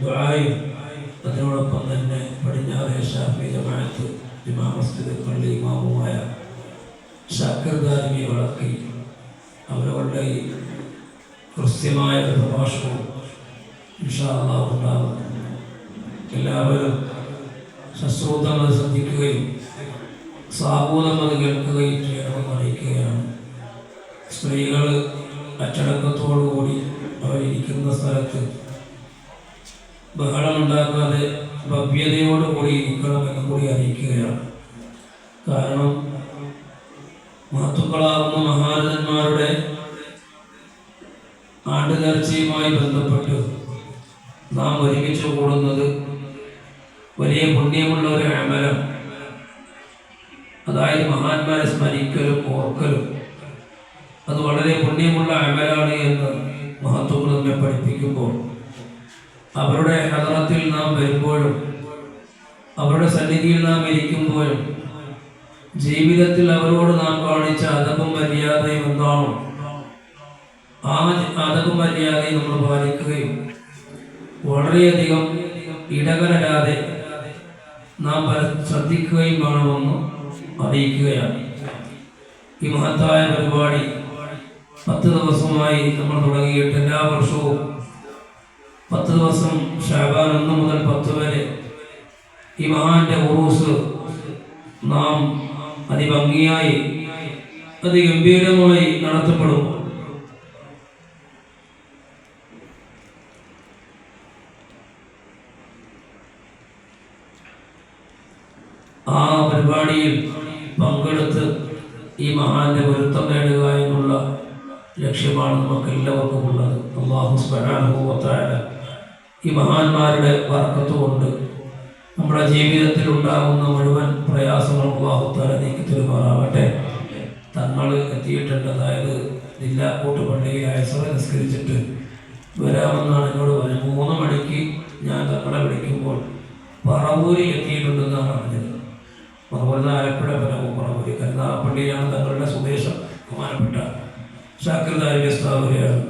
ദുആയും അതിനോടൊപ്പം തന്നെ പടിഞ്ഞാറേ ഷാഫി ജമാഅത്ത് ഇമാം മസ്ജിദ് പള്ളി ഇമാമുമായ ഷാക്കർ ദാരിമി വളർത്തി അവരവരുടെ ഈ കൃത്യമായ പ്രഭാഷണവും ഉണ്ടാകും. എല്ലാവരും അത് ശ്രദ്ധിക്കുകയും അത് കേൾക്കുകയും ചെയ്യണമെന്ന് അറിയിക്കുകയാണ്. സ്ത്രീകൾ അച്ചടക്കത്തോടുകൂടി അവരിയ്ക്കുന്ന സ്ഥലത്ത് ബഹളമുണ്ടാക്കാതെ ഭവ്യതയോടുകൂടി ഇരിക്കണമെന്ന് കൂടി അറിയിക്കുകയാണ്. കാരണം മാത്തുക്കളാവുന്ന മഹാരഥന്മാരുടെ ആണ്ടുനേർച്ചയുമായി ബന്ധപ്പെട്ട് നാം ഒരുമിച്ച് കൂടുന്നത് വലിയ പുണ്യമുള്ള ഒരു അമലം അതായത് മഹാന്മാരെ സ്മരിക്കലും ഓർക്കലും അത് വളരെ പുണ്യമുള്ള അമലാണ് എന്ന് മഹത്വങ്ങൾ നമ്മെ പഠിപ്പിക്കുമ്പോൾ അവരുടെ ഹദറത്തിൽ നാം വരുമ്പോഴും അവരുടെ സന്നിധിയിൽ നാം ഇരിക്കുമ്പോഴും ജീവിതത്തിൽ അവരോട് നാം കാണിച്ച അതപും മര്യാദയും എന്താണോ ആ അതപും മര്യാദയും നമ്മൾ പാലിക്കുകയും വളരെയധികം ഇടകലരാതെ നാം ശ്രദ്ധിക്കുകയും വേണമെന്ന് അറിയിക്കുകയാണ്. ഈ മഹത്തായ പരിപാടി പത്ത് ദിവസമായി നമ്മൾ തുടങ്ങിയിട്ട് എല്ലാ വർഷവും പത്ത് ദിവസം ഷാബാൻ ഒന്ന് മുതൽ പത്ത് വരെ ഈ മഹാന്റെ ഉറൂസ് നാം അതിഭംഗിയായി അതിഗംഭീരമായി നടത്തപ്പെടും. ആ പരിപാടിയിൽ പങ്കെടുത്ത് ഈ മഹാന്റെ പൊരുത്തം നേടുക എന്നുള്ള ലക്ഷ്യമാണ് നമുക്ക് എല്ലാവർക്കും ഉള്ളത് അള്ളാഹു സ്മരണാനുഭവത്തായ ഈ മഹാന്മാരുടെ വർക്കത്തുകൊണ്ട് നമ്മുടെ ജീവിതത്തിൽ ഉണ്ടാകുന്ന മുഴുവൻ പ്രയാസങ്ങളും വാഹുത്താല നീക്കി തെരുമാറാവട്ടെ. തങ്ങൾ എത്തിയിട്ടുണ്ട് അതായത് ജില്ലാ കൂട്ടുപള്ളിയിൽ അയസറ നിസ്കരിച്ചിട്ട് വരാമെന്നാണ് എന്നോട് പറഞ്ഞത്. മൂന്ന് മണിക്ക് ഞാൻ തങ്ങളെ വിളിക്കുമ്പോൾ പറവൂരി എത്തിയിട്ടുണ്ടെന്നാണ് പറഞ്ഞത്. പറവൂരിൽ ആലപ്പുഴ പറവൂർ പറവൂരി? കരുനാഗപ്പള്ളിയാണ് തങ്ങളുടെ സ്വദേശം ബഹുമാനപ്പെട്ട ശാക്രതാരി ദാരി സ്ഥാപകയാണ്.